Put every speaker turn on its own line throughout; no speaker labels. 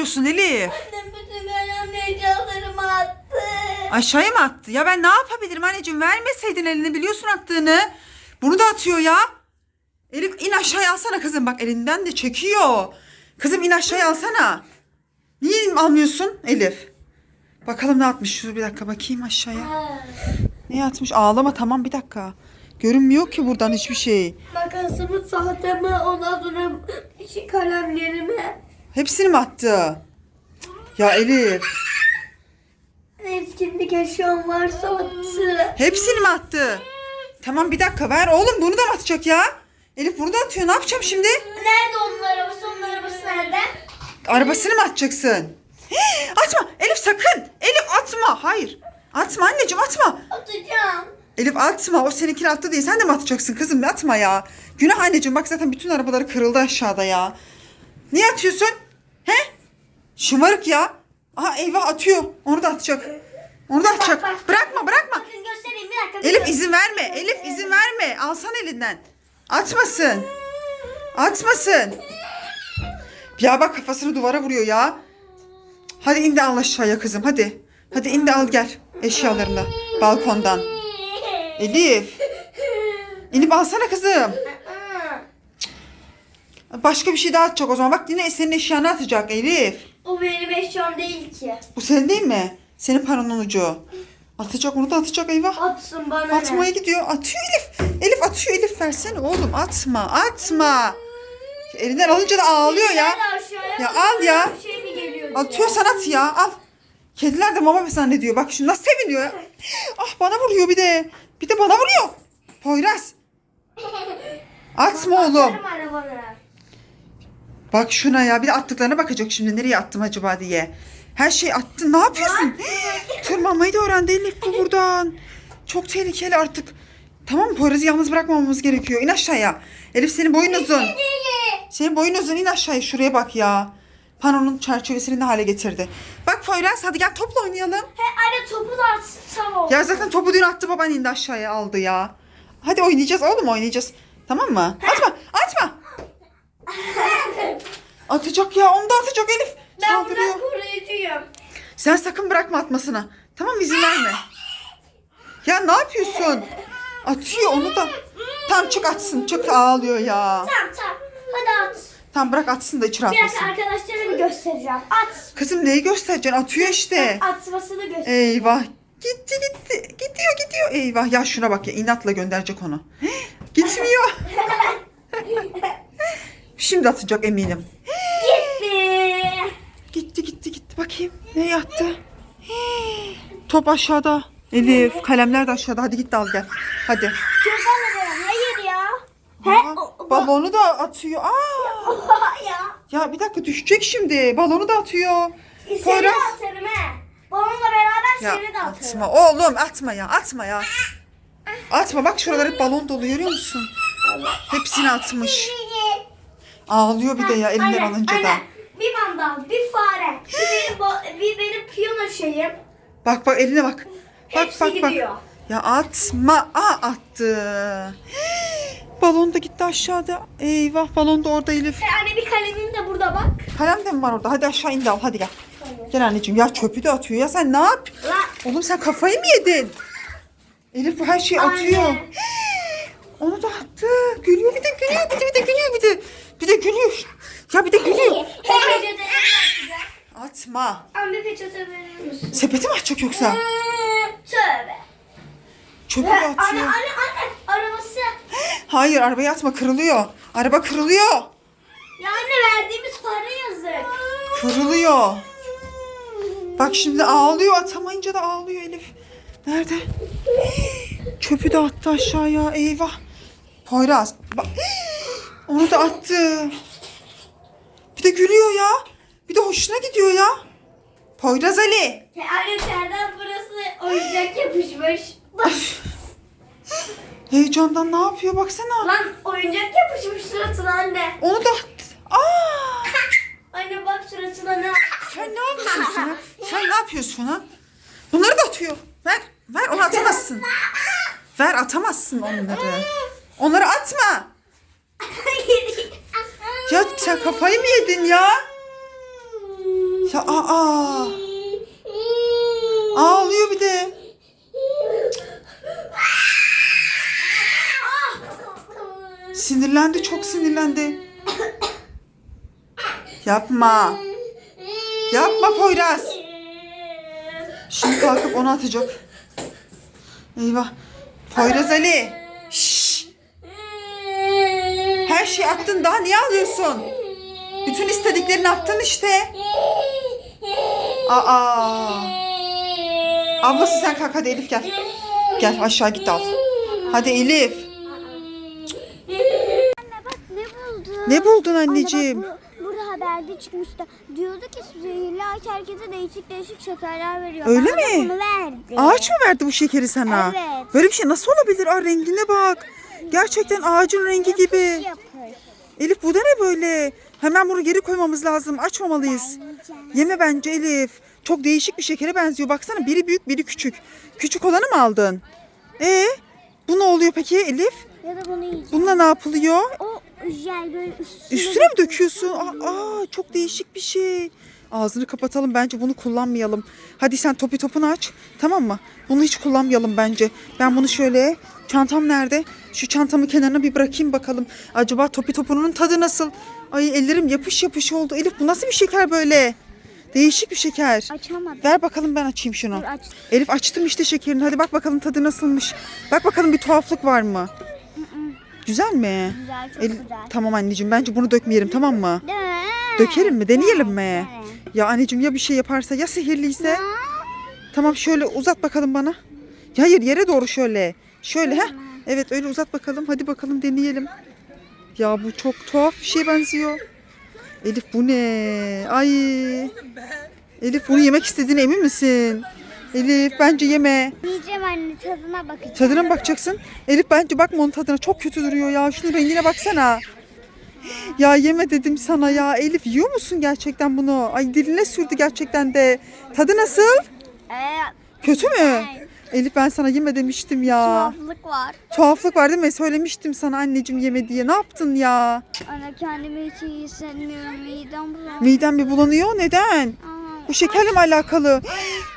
ağlıyorsun Elif?
Annem bütün önemli eşyalarımı attı.
Aşağıya mı attı? Ya ben ne yapabilirim anneciğim? Vermeseydin elini biliyorsun attığını. Bunu da atıyor ya. Elif in aşağıya alsana kızım. Bak elinden de çekiyor. Kızım in aşağıya alsana. Niye almıyorsun Elif? Bakalım ne atmış. Dur bir dakika bakayım aşağıya. Ne atmış? Ağlama tamam bir dakika. Görünmüyor ki buradan hiçbir şey.
Makasımı, sahtemi, ondan sonra kalemlerimi.
Hepsini mi attı? Ya Elif.
Etkinlik eşyam varsa attı.
Hepsini mi attı? Tamam bir dakika ver. Oğlum bunu da mı atacak ya? Elif bunu da atıyor. Ne yapacağım şimdi?
Nerede onun arabası? Onun arabası nerede?
Arabasını mı atacaksın? Hii, atma. Elif sakın. Elif atma. Hayır. Atma anneciğim atma.
Atacağım.
Elif atma. O seninkini attı değil. Sen de mi atacaksın kızım? Atma ya. Günah anneciğim. Bak zaten bütün arabaları kırıldı aşağıda ya. Niye atıyorsun? He? Şımarık ya. Aha eyvah atıyor. Onu da atacak. Onu da atacak.
bak.
Bırakma bırakma.
Bakın göstereyim bir dakika.
Elif izin verme. Elif izin verme. Alsan elinden. Atmasın. Atmasın. Ya bak kafasını duvara vuruyor ya. Hadi in de al aşağıya kızım hadi. Hadi in de al gel eşyalarını balkondan. Elif inip alsana kızım. Başka bir şey daha atacak o zaman. Bak yine senin eşyanı atacak Elif.
O benim eşyam değil ki.
Bu senin değil mi? Senin paranın ucu. Atacak onu da atacak eyvah.
Atsın bana
Atmaya
ne?
gidiyor. Atıyor Elif. Elif atıyor. Elif versene oğlum. Atma. Atma. Elinden alınca da ağlıyor ya. Ya al ya.
Şey mi geliyor?
Atıyorsan at ya. Al. Kediler de mama zannediyor. Bak şimdi nasıl seviniyor ya. Ah bana vuruyor bir de. Bir de bana vuruyor. Poyraz. Atma oğlum. Bak şuna ya. Bir de attıklarına bakacak şimdi. Nereye attım acaba diye. Her şey attın. Ne yapıyorsun? Tırmanmayı da öğrendi Elif bu buradan. Çok tehlikeli artık. Tamam mı Poyraz'ı yalnız bırakmamamız gerekiyor. İn aşağıya. Elif senin boyun uzun. Senin boyun uzun in aşağıya şuraya bak ya. Panonun çerçevesini ne hale getirdi. Bak Poyraz hadi gel topla oynayalım.
He anne topu da atsın tamam.
Ya zaten topu dün attı baban indi aşağıya aldı ya. Hadi oynayacağız oğlum oynayacağız. Tamam mı? Atma atma. Atacak ya onu da atacak Elif.
ben
Saldırıyor.
buna koruyucuyum.
Sen sakın bırakma atmasına. Tamam izin verme. Ya ne yapıyorsun? Atıyor onu da. Tam çık atsın. Çık ağlıyor ya.
Tamam tamam. Hadi at.
Tam bırak atsın da içeri
Bir dakika
atmasın.
arkadaşlarıma göstereceğim. At.
Kızım neyi göstereceksin? Atıyor işte.
Atmasını göster.
Eyvah. Gitti gitti. Gidiyor gidiyor. Eyvah ya şuna bak ya inatla gönderecek onu. Gitmiyor. Şimdi atacak eminim.
Gitti.
Gitti gitti gitti. Bakayım. Nereye attı? Top aşağıda. Elif kalemler de aşağıda. Hadi git de al gel. Hadi.
Hayır ya. He?
Aa,
O- o-
balonu da atıyor. Aa!
Ya.
Ya bir dakika düşecek şimdi. Balonu da atıyor.
Seni de
Poyraz.
atarım he. Balonla beraber
Ya
seni de atarım.
atma oğlum atma ya atma ya. Atma bak şuralar hep balon dolu görüyor musun? Hepsini atmış. Ağlıyor bir de ya elinden
Anne,
alınca
anne,
da.
Bir mandal, bir fare, bir benim, bo- bir benim piyano şeyim.
Bak bak eline bak. Bak
Hepsi
bak bak.
gidiyor.
Ya atma. Aa attı. Balon da gitti aşağıda. Eyvah balon da orada Elif.
E, anne bir kalemim de burada bak.
Kalem de mi var orada? Hadi aşağı in de al hadi gel. Gel anneciğim ya çöpü de atıyor ya sen ne yap?
La,
Oğlum sen kafayı mı yedin? Elif bu her şeyi atıyor.
Anne.
Onu da attı. Gülüyor bir de gülüyor bir de bir de gülüyor bir de. Bir de gülüyor. Ya bir de gülüyor. Atma.
Anne peçete verir misin?
Sepeti mi açacak yoksa?
Ee, Tövbe.
Çöpü de
Anne, anne,
atıyor.
anne, arabası.
Hayır arabayı atma kırılıyor. Araba kırılıyor.
Ya anne verdiğimiz para yazık.
Kırılıyor. Bak şimdi ağlıyor atamayınca da ağlıyor Elif. Nerede? Çöpü de attı aşağıya. Eyvah. Poyraz. Bak. Onu da attı. Bir de gülüyor ya. Bir de hoşuna gidiyor ya. Poyraz Ali.
Anne terden burası oyuncak yapışmış. Bak,
Heyecandan ne yapıyor baksana.
Lan oyuncak yapışmış suratına anne.
Onu da attı. Aa!
Anne bak suratına ne
Sen ne yapıyorsun sen? Sen ne yapıyorsun ha? Bunları da atıyor. Ver. Ver onu atamazsın. Ver atamazsın onları. Onları atma. Sen kafayı mı yedin ya? Ya aa. Ağlıyor bir de. Sinirlendi çok sinirlendi. Yapma. Yapma Poyraz. Şimdi kalkıp onu atacak. Eyvah. Poyraz Ali. Her şeyi attın daha niye alıyorsun? Bütün istediklerini attın işte. Aa. Ablası sen kalk hadi Elif gel. Gel aşağı git al. Hadi Elif.
Anne bak ne buldum.
Ne buldun
Anne
anneciğim?
bak bu, burada haberde çıkmıştı. Diyordu ki zehirli ağaç herkese değişik değişik şekerler veriyor.
Öyle
Bana
mi?
bunu verdi.
Ağaç mı verdi bu şekeri sana?
Evet.
Böyle bir şey nasıl olabilir? Aa rengine bak. Gerçekten ağacın rengi gibi. Elif bu da ne böyle? Hemen bunu geri koymamız lazım. Açmamalıyız. Yeme bence Elif. Çok değişik bir şekere benziyor. Baksana biri büyük biri küçük. Küçük olanı mı aldın? E bu ne oluyor peki Elif?
Ya da bunu yiyeceğim.
Bununla ne yapılıyor?
O jel böyle üstüne,
Üstüne mi döküyorsun? Aa, aa, çok değişik bir şey. Ağzını kapatalım bence bunu kullanmayalım. Hadi sen topi topunu aç. Tamam mı? Bunu hiç kullanmayalım bence. Ben bunu şöyle çantam nerede? Şu çantamı kenarına bir bırakayım bakalım. Acaba topi topunun tadı nasıl? Ay ellerim yapış yapış oldu. Elif bu nasıl bir şeker böyle? Değişik bir şeker.
Açamadım.
Ver bakalım ben açayım şunu.
Dur aç.
Elif açtım işte şekerini. Hadi bak bakalım tadı nasılmış. Bak bakalım bir tuhaflık var mı? Güzel mi?
Güzel çok
El-
güzel.
Tamam anneciğim bence bunu dökmeyelim tamam mı?
Dö-
Dökelim mi? Deneyelim mi? Ya anneciğim ya bir şey yaparsa ya sihirliyse? Tamam şöyle uzat bakalım bana. Ya hayır yere doğru şöyle. Şöyle ha. Evet öyle uzat bakalım. Hadi bakalım deneyelim. Ya bu çok tuhaf bir şeye benziyor. Elif bu ne? Ay. Elif bunu yemek istediğine emin misin? Elif bence yeme.
Yiyeceğim anne tadına bakacağım.
Tadına mı bakacaksın? Elif bence bakma onun tadına. Çok kötü duruyor ya. Şunun rengine baksana. Ya yeme dedim sana ya. Elif yiyor musun gerçekten bunu? Ay diline sürdü gerçekten de. Tadı nasıl?
Ee,
Kötü mü? Elif ben sana yeme demiştim ya.
tuhaflık var.
Tuhaflık var değil mi? Söylemiştim sana anneciğim yeme diye. Ne yaptın ya?
Anne kendimi hiç iyi hissetmiyorum. Midem bulanıyor.
Midem bir bulanıyor. Neden?
Aa,
Bu şekerle mi alakalı?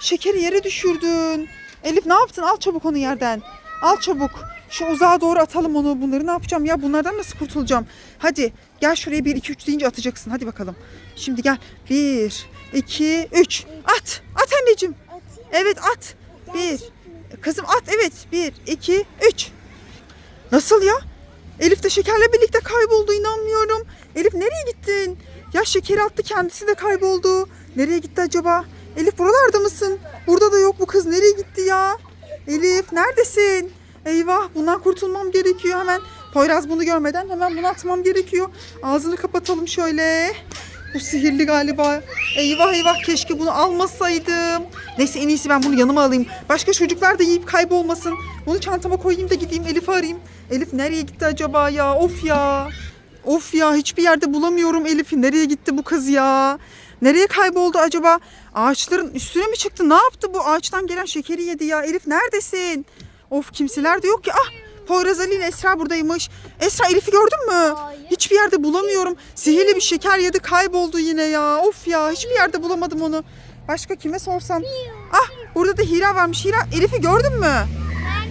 Şekeri yere düşürdün. Elif ne yaptın? Al çabuk onu yerden. Al çabuk. Şu uzağa doğru atalım onu. Bunları ne yapacağım ya? Bunlardan nasıl kurtulacağım? Hadi gel şuraya 1 2 3 deyince atacaksın. Hadi bakalım. Şimdi gel. 1 2 3. At. At anneciğim.
atayım.
Evet at. 1 Kızım at evet. 1 2 3. Nasıl ya? Elif de şekerle birlikte kayboldu inanmıyorum. Elif nereye gittin? Ya şekeri attı kendisi de kayboldu. Nereye gitti acaba? Elif buralarda mısın? Burada da yok bu kız. Nereye gitti ya? Elif neredesin? Eyvah bundan kurtulmam gerekiyor hemen. Poyraz bunu görmeden hemen bunu atmam gerekiyor. Ağzını kapatalım şöyle. Bu sihirli galiba. Eyvah eyvah keşke bunu almasaydım. Neyse en iyisi ben bunu yanıma alayım. Başka çocuklar da yiyip kaybolmasın. Bunu çantama koyayım da gideyim Elif'i arayayım. Elif nereye gitti acaba ya? Of ya. Of ya hiçbir yerde bulamıyorum Elif'i. Nereye gitti bu kız ya? Nereye kayboldu acaba? Ağaçların üstüne mi çıktı? Ne yaptı bu? Ağaçtan gelen şekeri yedi ya. Elif neredesin? Of kimseler de yok ki. Ah Poyraz Ali ile Esra buradaymış. Esra Elif'i gördün mü?
Hayır.
Hiçbir yerde bulamıyorum. Sihirli bir şeker yedi kayboldu yine ya. Of ya hiçbir yerde bulamadım onu. Başka kime sorsam? Ah burada da Hira varmış. Hira Elif'i gördün mü?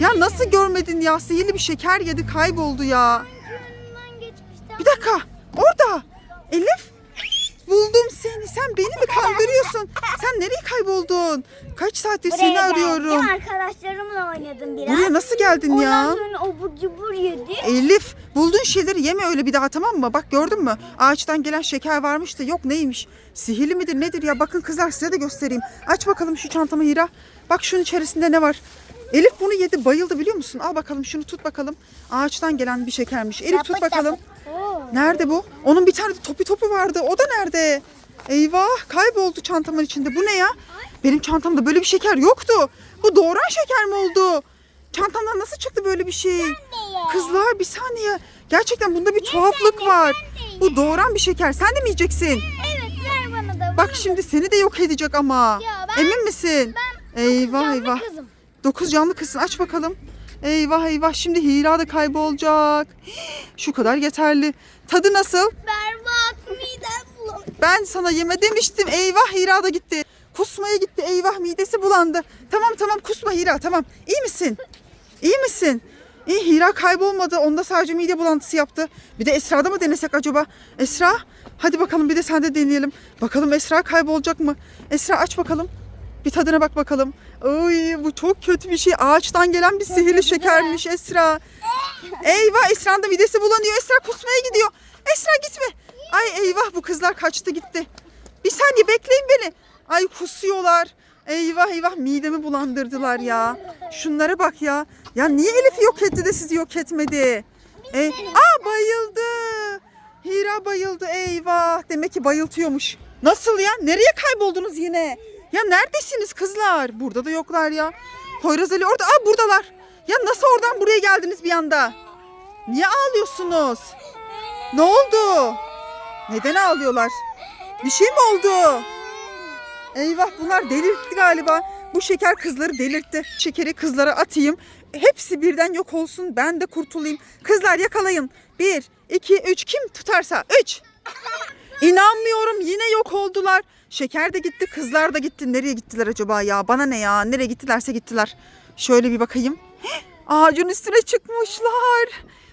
Ya nasıl görmedin ya? Sihirli bir şeker yedi kayboldu ya. Bir dakika orada. Elif buldum seni. Sen beni mi kandırıyorsun? Nereye kayboldun? Kaç saattir seni
Buraya
arıyorum.
geldim. Arkadaşlarımla oynadım biraz.
Buraya nasıl geldin
Ondan
ya?
sonra obur cubur yedi.
Elif bulduğun şeyleri yeme öyle bir daha tamam mı? Bak gördün mü? Ağaçtan gelen şeker varmış da yok neymiş? Sihirli midir nedir ya? Bakın kızlar size de göstereyim. Aç bakalım şu çantamı Hira. Bak şunun içerisinde ne var? Elif bunu yedi bayıldı biliyor musun? Al bakalım şunu tut bakalım. Ağaçtan gelen bir şekermiş. Elif tut bakalım.
Oo.
Nerede bu? Onun bir tane topi topu vardı. O da nerede? Eyvah kayboldu çantamın içinde. Bu ne ya? Benim çantamda böyle bir şeker yoktu. Bu doğuran şeker mi oldu? Çantamdan nasıl çıktı böyle bir şey? Kızlar bir saniye. Gerçekten bunda bir tuhaflık var. Bu doğuran bir şeker. Sen de mi yiyeceksin?
Evet ver bana da.
Bak şimdi seni de yok edecek ama.
Ben-
Emin misin? eyvah eyvah.
kızım.
Dokuz canlı kızsın aç bakalım. Eyvah eyvah şimdi Hira da kaybolacak. Şu kadar yeterli. Tadı nasıl?
Berbat.
Ben sana yeme demiştim. Eyvah Hira da gitti. Kusmaya gitti. Eyvah midesi bulandı. Tamam tamam kusma Hira tamam. İyi misin? İyi misin? İyi Hira kaybolmadı. Onda sadece mide bulantısı yaptı. Bir de Esra'da mı denesek acaba? Esra hadi bakalım bir de sende deneyelim. Bakalım Esra kaybolacak mı? Esra aç bakalım. Bir tadına bak bakalım. Ay bu çok kötü bir şey. Ağaçtan gelen bir sihirli şekermiş Esra. Eyvah Esra'nın da midesi bulanıyor. Esra kusmaya gidiyor. Esra gitme. Eyvah bu kızlar kaçtı gitti. Bir saniye bekleyin beni. Ay kusuyorlar. Eyvah eyvah midemi bulandırdılar ya. Şunlara bak ya. Ya niye Elif'i yok etti de sizi yok etmedi? E, aa bayıldı. Hira bayıldı eyvah. Demek ki bayıltıyormuş. Nasıl ya? Nereye kayboldunuz yine? Ya neredesiniz kızlar? Burada da yoklar ya. Poyraz Ali orada. Aa buradalar. Ya nasıl oradan buraya geldiniz bir anda? Niye ağlıyorsunuz? Ne oldu? Neden ağlıyorlar? Bir şey mi oldu? Eyvah bunlar delirtti galiba. Bu şeker kızları delirtti. Şekeri kızlara atayım. Hepsi birden yok olsun. Ben de kurtulayım. Kızlar yakalayın. Bir, iki, üç. Kim tutarsa. Üç. İnanmıyorum yine yok oldular. Şeker de gitti, kızlar da gitti. Nereye gittiler acaba ya? Bana ne ya? Nereye gittilerse gittiler. Şöyle bir bakayım. Ağacın üstüne çıkmışlar.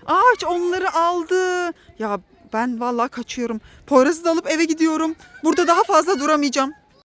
Ağaç onları aldı. Ya ben vallahi kaçıyorum. Poyraz'ı da alıp eve gidiyorum. Burada daha fazla duramayacağım.